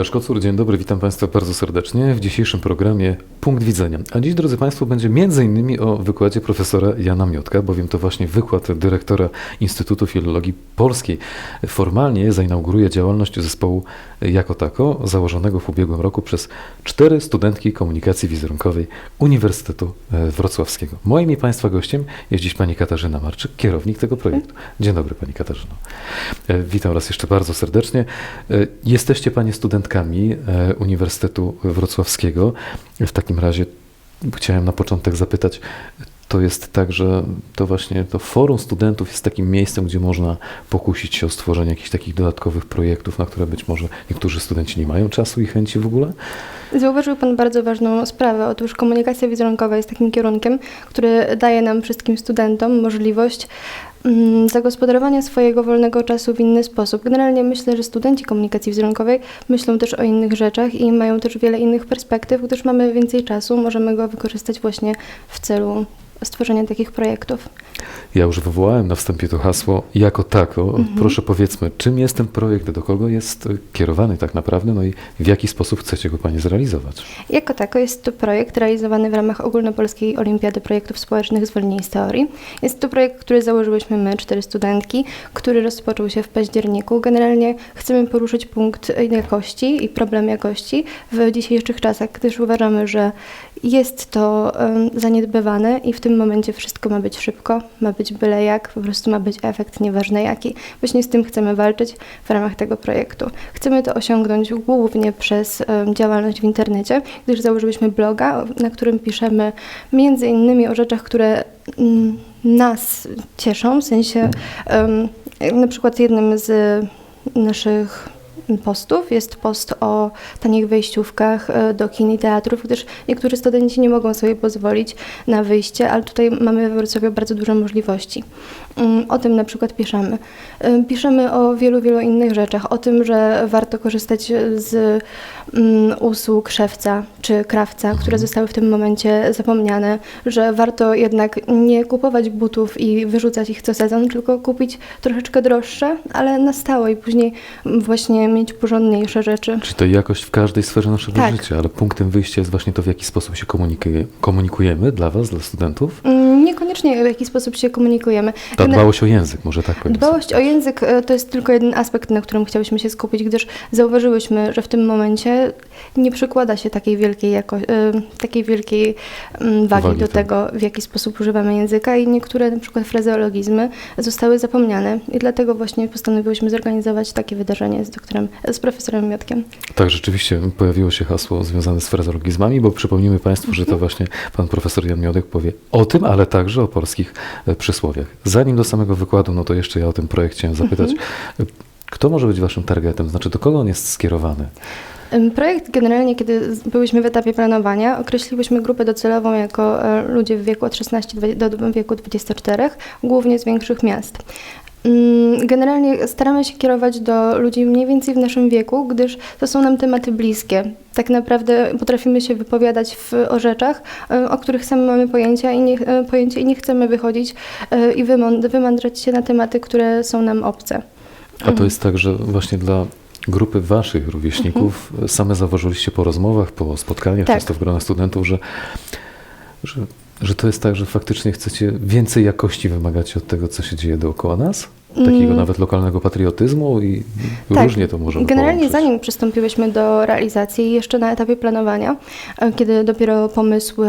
Łukasz Kocur, dzień dobry, witam Państwa bardzo serdecznie. W dzisiejszym programie Punkt Widzenia. A dziś, drodzy Państwo, będzie innymi o wykładzie profesora Jana Miotka, bowiem to właśnie wykład dyrektora Instytutu Filologii Polskiej formalnie zainauguruje działalność zespołu jako tako, założonego w ubiegłym roku przez cztery studentki komunikacji wizerunkowej Uniwersytetu e, Wrocławskiego. Moim i Państwa gościem jest dziś Pani Katarzyna Marczyk, kierownik tego projektu. Dzień dobry Pani Katarzyno. E, Witam raz jeszcze bardzo serdecznie. E, Jesteście Panie studentkami Uniwersytetu Wrocławskiego. W takim razie chciałem na początek zapytać, to jest tak, że to właśnie to forum studentów jest takim miejscem, gdzie można pokusić się o stworzenie jakichś takich dodatkowych projektów, na które być może niektórzy studenci nie mają czasu i chęci w ogóle? Zauważył Pan bardzo ważną sprawę. Otóż komunikacja wizerunkowa jest takim kierunkiem, który daje nam wszystkim studentom możliwość zagospodarowania swojego wolnego czasu w inny sposób. Generalnie myślę, że studenci komunikacji wizerunkowej myślą też o innych rzeczach i mają też wiele innych perspektyw, gdyż mamy więcej czasu, możemy go wykorzystać właśnie w celu stworzenia takich projektów. Ja już wywołałem na wstępie to hasło jako tako. Proszę powiedzmy, czym jest ten projekt, do kogo jest e, kierowany tak naprawdę, no i w jaki sposób chcecie go Panie zrealizować? Jako tako jest to projekt realizowany w ramach Ogólnopolskiej Olimpiady Projektów Społecznych Zwolnień z Teorii. Jest to projekt, który założyłyśmy my, cztery studentki, który rozpoczął się w październiku. Generalnie chcemy poruszyć punkt jakości i problem jakości w dzisiejszych czasach, gdyż uważamy, że jest to zaniedbywane i w tym momencie wszystko ma być szybko, ma być byle jak, po prostu ma być efekt, nieważne jaki. Właśnie z tym chcemy walczyć w ramach tego projektu. Chcemy to osiągnąć głównie przez działalność w internecie, gdyż założyliśmy bloga, na którym piszemy między innymi o rzeczach, które mm, nas cieszą, w sensie na przykład jednym z naszych postów jest post o tanich wejściówkach e, do kin i teatrów, gdyż niektórzy studenci nie mogą sobie pozwolić na wyjście, ale tutaj mamy we Wrocławiu bardzo dużo możliwości. Mm, O tym na przykład piszemy. E, Piszemy o wielu, wielu innych rzeczach, o tym, że warto korzystać z mm, usług szewca czy krawca, które zostały w tym momencie zapomniane, że warto jednak nie kupować butów i wyrzucać ich co sezon, tylko kupić troszeczkę droższe, ale na stałe i później właśnie mieć porządniejsze rzeczy. Czy to jakość w każdej sferze naszego Tak. życia, ale punktem wyjścia jest właśnie to, w jaki sposób się komunikuje, komunikujemy dla Was, dla studentów? Mm, Niekoniecznie w jaki sposób się komunikujemy. Ta dbałość o język, może tak powiem. Dbałość o język e, to jest tylko jeden aspekt, na którym chciałyśmy się skupić, gdyż zauważyłyśmy, że w tym momencie nie przykłada się takiej wielkiej, jako, e, takiej wielkiej mm, wagi Wagi do temu. tego, w jaki sposób używamy języka i niektóre na przykład frazeologizmy zostały zapomniane i dlatego właśnie postanowiłyśmy zorganizować takie wydarzenie z doktorem, z profesorem Miotkiem. Tak, rzeczywiście pojawiło się hasło związane z frazeologizmami, bo przypomnijmy Państwu, że to właśnie pan profesor Jan Miodek powie o tym, ale także o polskich e, przysłowiach. Zanim do samego wykładu, no to jeszcze ja o ten projekt chciałem zapytać. E, Kto może być Waszym targetem? Znaczy, do kogo on jest skierowany? Projekt generalnie, kiedy byłyśmy w etapie planowania, określiłyśmy grupę docelową jako e, ludzie w wieku od 16 dwa- do wieku 24, głównie z większych miast. Ym, Generalnie staramy się kierować do ludzi mniej więcej w naszym wieku, gdyż to są nam tematy bliskie. Tak naprawdę potrafimy się wypowiadać w, o rzeczach, e, o których sami mamy pojęcia i nie, e, pojęcie i nie chcemy wychodzić i wymąd- wymądrać się na tematy, które są nam obce. A to jest tak, że właśnie dla grupy Waszych rówieśników e, same zauważyliście po rozmowach, po spotkaniach, Tak. często w gronach studentów, że, że, że to jest tak, że faktycznie chcecie więcej jakości wymagać od tego, co się dzieje dookoła nas? Takiego Mm. nawet lokalnego patriotyzmu i Tak. różnie to możemy Generalnie połączyć. zanim przystąpiłyśmy do realizacji, jeszcze na etapie planowania, e, kiedy dopiero pomysły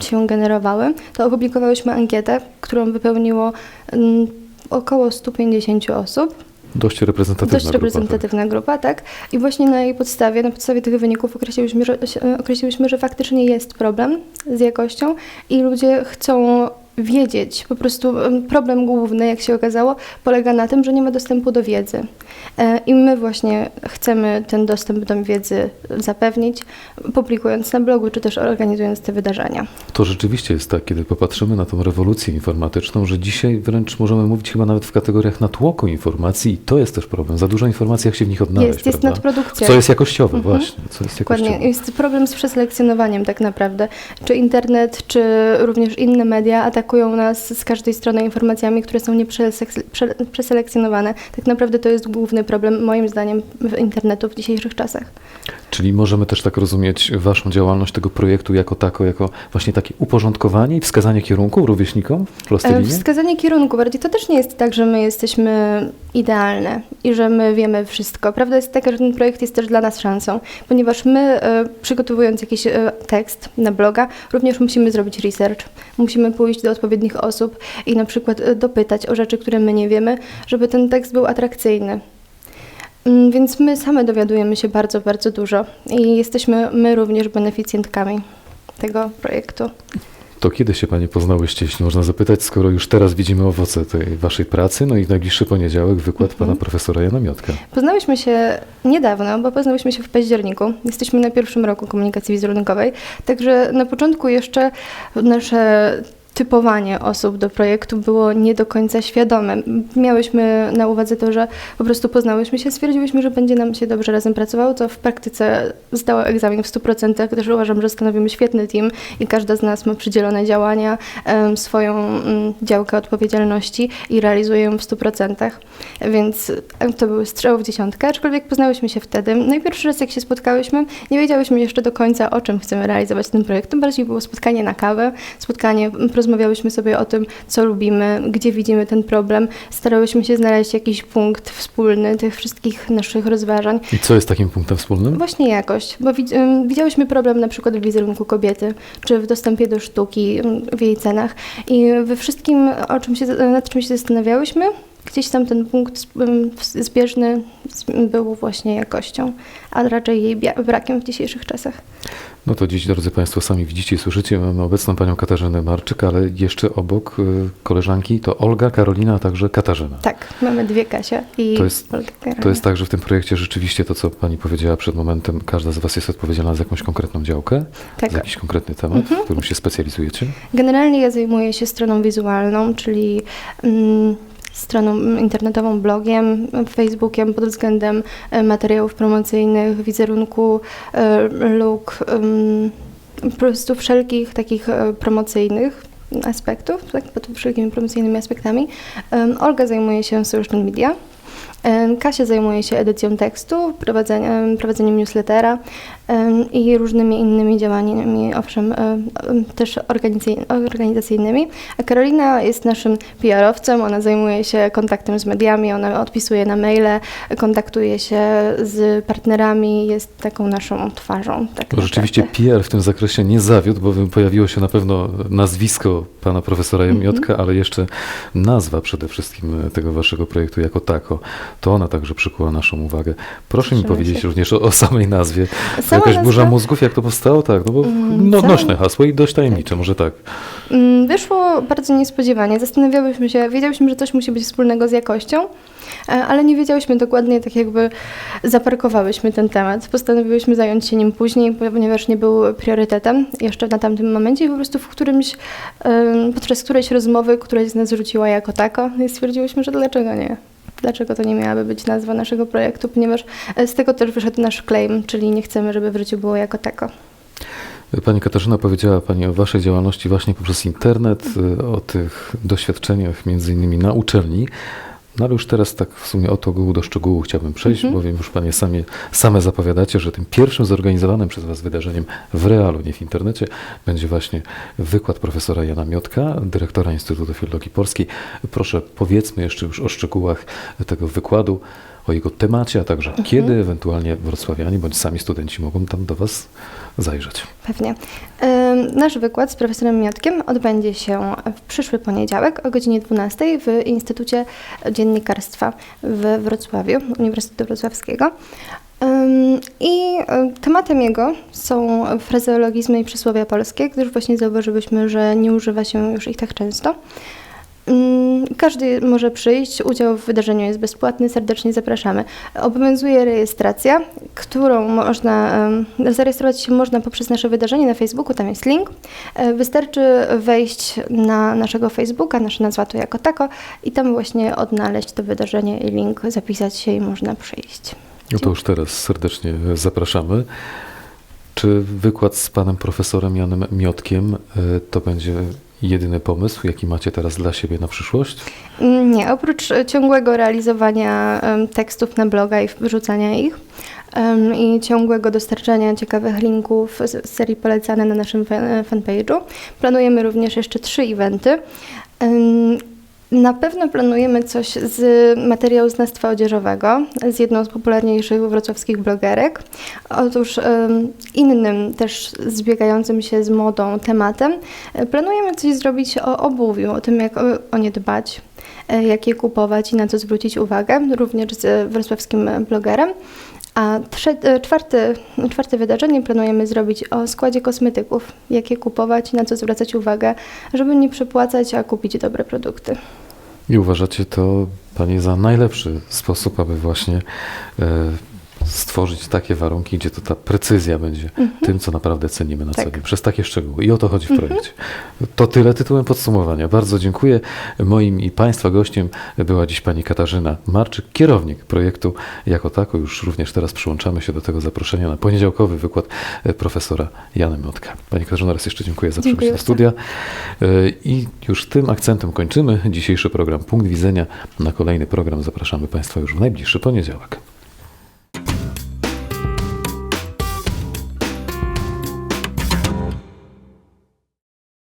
się generowały, to opublikowałyśmy ankietę, którą wypełniło mm, około 150 osób. Dość reprezentatywna Dość grupa, tak. grupa, tak? I właśnie na jej podstawie, na podstawie tych wyników określiłyśmy, że, określiłyśmy, że faktycznie jest problem z jakością i ludzie chcą wiedzieć. Po prostu em, problem główny, jak się okazało, polega na tym, że nie ma dostępu do wiedzy. E, I my właśnie chcemy ten dostęp do wiedzy zapewnić, publikując na blogu, czy też organizując te wydarzenia. To rzeczywiście jest tak, kiedy popatrzymy na tą rewolucję informatyczną, że dzisiaj wręcz możemy mówić chyba nawet w kategoriach natłoku informacji i to jest też problem. Za dużo informacji, jak się w nich odnaleźć, jest, jest nadprodukcja. Co jest jakościowe, Mhm. właśnie. Co jest jakościowe. Dokładnie. Jest problem z przeselekcjonowaniem tak naprawdę. Czy internet, czy również inne media, a tak atakują nas z każdej strony informacjami, które są nieprzeselek- prze- przeselekcjonowane. Tak naprawdę to jest główny problem, moim zdaniem, w internetu w dzisiejszych czasach. Czyli możemy też tak rozumieć Waszą działalność tego projektu jako tako, jako właśnie takie uporządkowanie i wskazanie kierunku rówieśnikom E, plastelinie? Wskazanie kierunku. Bardziej to też nie jest tak, że my jesteśmy idealne i że my wiemy wszystko. Prawda jest taka, że ten projekt jest też dla nas szansą, ponieważ my, e, przygotowując jakiś e, tekst na bloga, również musimy zrobić research. Musimy pójść do odpowiednich osób i na przykład e, dopytać o rzeczy, które my nie wiemy, żeby ten tekst był atrakcyjny. Mm, Więc my same dowiadujemy się bardzo, bardzo dużo i jesteśmy my również beneficjentkami tego projektu. To kiedy się Panie poznałyście, jeśli można zapytać, skoro już teraz widzimy owoce tej Waszej pracy, no i najbliższy poniedziałek wykład Mhm. Pana Profesora Jana Miotka. Poznałyśmy się niedawno, bo poznałyśmy się w październiku. Jesteśmy na pierwszym roku komunikacji wizerunkowej, także na początku jeszcze nasze typowanie osób do projektu było nie do końca świadome. Miałyśmy na uwadze to, że po prostu poznałyśmy się, stwierdziłyśmy, że będzie nam się dobrze razem pracowało, co w praktyce zdało egzamin w 100%. Też uważam, że stanowimy świetny team i każda z nas ma przydzielone działania, swoją mm, działkę odpowiedzialności i realizuje ją w 100%. Więc to były strzały w dziesiątkę, aczkolwiek poznałyśmy się wtedy. No i pierwszy raz jak się spotkałyśmy, nie wiedziałyśmy jeszcze do końca o czym chcemy realizować ten projekt. Tym bardziej było spotkanie na kawę, spotkanie, m, porozmawiałyśmy sobie o tym, co lubimy, gdzie widzimy ten problem. Starałyśmy się znaleźć jakiś punkt wspólny tych wszystkich naszych rozważań. I co jest takim punktem wspólnym? Właśnie jakość, bo widziałyśmy problem na przykład w wizerunku kobiety, czy w dostępie do sztuki, w jej cenach i we wszystkim, o czym się, nad czym się zastanawiałyśmy, gdzieś tam ten punkt zbieżny był właśnie jakością, a raczej jej brakiem w dzisiejszych czasach. No to dziś, drodzy Państwo, sami widzicie i słyszycie, mamy obecną Panią Katarzynę Marczyk, ale jeszcze obok y, koleżanki to Olga, Karolina, a także Katarzyna. Tak, mamy dwie Kasia i To jest- Olgę Karolę. To jest tak, że w tym projekcie rzeczywiście to, co Pani powiedziała przed momentem, każda z Was jest odpowiedzialna za jakąś konkretną działkę, Tak. za jakiś konkretny temat, w którym się specjalizujecie. Generalnie ja zajmuję się stroną wizualną, czyli mm, stroną internetową, blogiem, Facebookiem pod względem e, materiałów promocyjnych, wizerunku, e, em, po prostu wszelkich takich e, promocyjnych aspektów, tak, pod wszelkimi promocyjnymi aspektami. Olga zajmuje się social media. Kasia zajmuje się edycją tekstu, prowadzeniem, prowadzeniem newslettera i różnymi innymi działaniami, owszem, em, em, też organizacyj- organizacyjnymi. A Karolina jest naszym PR-owcem, ona zajmuje się kontaktem z mediami, ona odpisuje na maile, kontaktuje się z partnerami, jest taką naszą twarzą. Tak No, rzeczywiście. PR w tym zakresie nie zawiódł, bowiem pojawiło się na pewno nazwisko pana profesora Mhm. Jamiotka, ale jeszcze nazwa przede wszystkim tego waszego projektu jako tako. To ona także przykuła naszą uwagę. Proszę mi powiedzieć się. również o, o samej nazwie. Sama Jakaś nazwa- burza mózgów, jak to powstało? Tak, no bo Mm, no, sama- nośne hasło i dość tajemnicze, może tak. Mm, Wyszło bardzo niespodziewanie. Zastanawiałyśmy się, wiedziałyśmy, że coś musi być wspólnego z jakością, e, ale nie wiedziałyśmy dokładnie, tak jakby zaparkowałyśmy ten temat. Postanowiłyśmy zająć się nim później, ponieważ nie był priorytetem jeszcze na tamtym momencie i po prostu w którymś, podczas którejś rozmowy któraś z nas rzuciła jako tako i stwierdziłyśmy, że dlaczego nie. Dlaczego to nie miałaby być nazwa naszego projektu, ponieważ e, z tego też wyszedł nasz claim, czyli nie chcemy, żeby w życiu było jako tako. Pani Katarzyna powiedziała Pani o Waszej działalności właśnie poprzez internet, y, o tych doświadczeniach między innymi na uczelni. No ale już teraz tak w sumie od ogółu do szczegółu chciałbym przejść, Mhm. bowiem już Panie same, same zapowiadacie, że tym pierwszym zorganizowanym przez Was wydarzeniem w realu, nie w internecie, będzie właśnie wykład profesora Jana Miotka, dyrektora Instytutu Filologii Polskiej. Proszę powiedzmy jeszcze już o szczegółach tego wykładu, o jego temacie, a także Mhm. kiedy ewentualnie wrocławianie bądź sami studenci mogą tam do Was zajrzeć. Pewnie. Nasz wykład z profesorem Miotkiem odbędzie się w przyszły poniedziałek o godzinie 12 w Instytucie Dziennikarstwa w Wrocławiu, Uniwersytetu Wrocławskiego. I y, tematem jego są frazeologizmy i przysłowia polskie, gdyż właśnie zauważyłyśmy, że nie używa się już ich tak często. Mm, Każdy może przyjść, udział w wydarzeniu jest bezpłatny, serdecznie zapraszamy. Obowiązuje rejestracja, którą można, zarejestrować się można poprzez nasze wydarzenie na Facebooku, tam jest link. E, Wystarczy wejść na naszego Facebooka, nasza nazwa to jako tako i tam właśnie odnaleźć to wydarzenie i link, zapisać się i można przyjść. No to już teraz serdecznie zapraszamy. Czy wykład z panem profesorem Janem Miotkiem y, to będzie jedyny pomysł, jaki macie teraz dla siebie na przyszłość? Mm, Nie, oprócz e, ciągłego realizowania tekstów na bloga i wrzucania ich i ciągłego dostarczania ciekawych linków z serii polecane na naszym fan- fanpage'u, planujemy również jeszcze trzy eventy. Na pewno planujemy coś z materiału znawstwa odzieżowego, z jedną z popularniejszych wrocławskich blogerek. Otóż innym też zbiegającym się z modą tematem e, planujemy coś zrobić o obuwiu, o tym jak o, o nie dbać, e, jak je kupować i na co zwrócić uwagę, również z wrocławskim blogerem. A trze- czwarte, czwarte wydarzenie planujemy zrobić o składzie kosmetyków, jak je kupować, na co zwracać uwagę, żeby nie przepłacać, a kupić dobre produkty. I uważacie to, Panie, za najlepszy sposób, aby właśnie e, stworzyć takie warunki, gdzie to ta precyzja będzie tym, co naprawdę cenimy na co Tak. dzień, przez takie szczegóły. I o to chodzi w projekcie. To tyle tytułem podsumowania. Bardzo dziękuję. Moim i Państwa gościem była dziś Pani Katarzyna Marczyk, kierownik projektu jako tako. Już również teraz przyłączamy się do tego zaproszenia na poniedziałkowy wykład e, profesora Jana Miotka. Pani Katarzyna, raz jeszcze dziękuję za przybycie do studia. E, I już tym akcentem kończymy dzisiejszy program Punkt Widzenia. Na kolejny program zapraszamy Państwa już w najbliższy poniedziałek.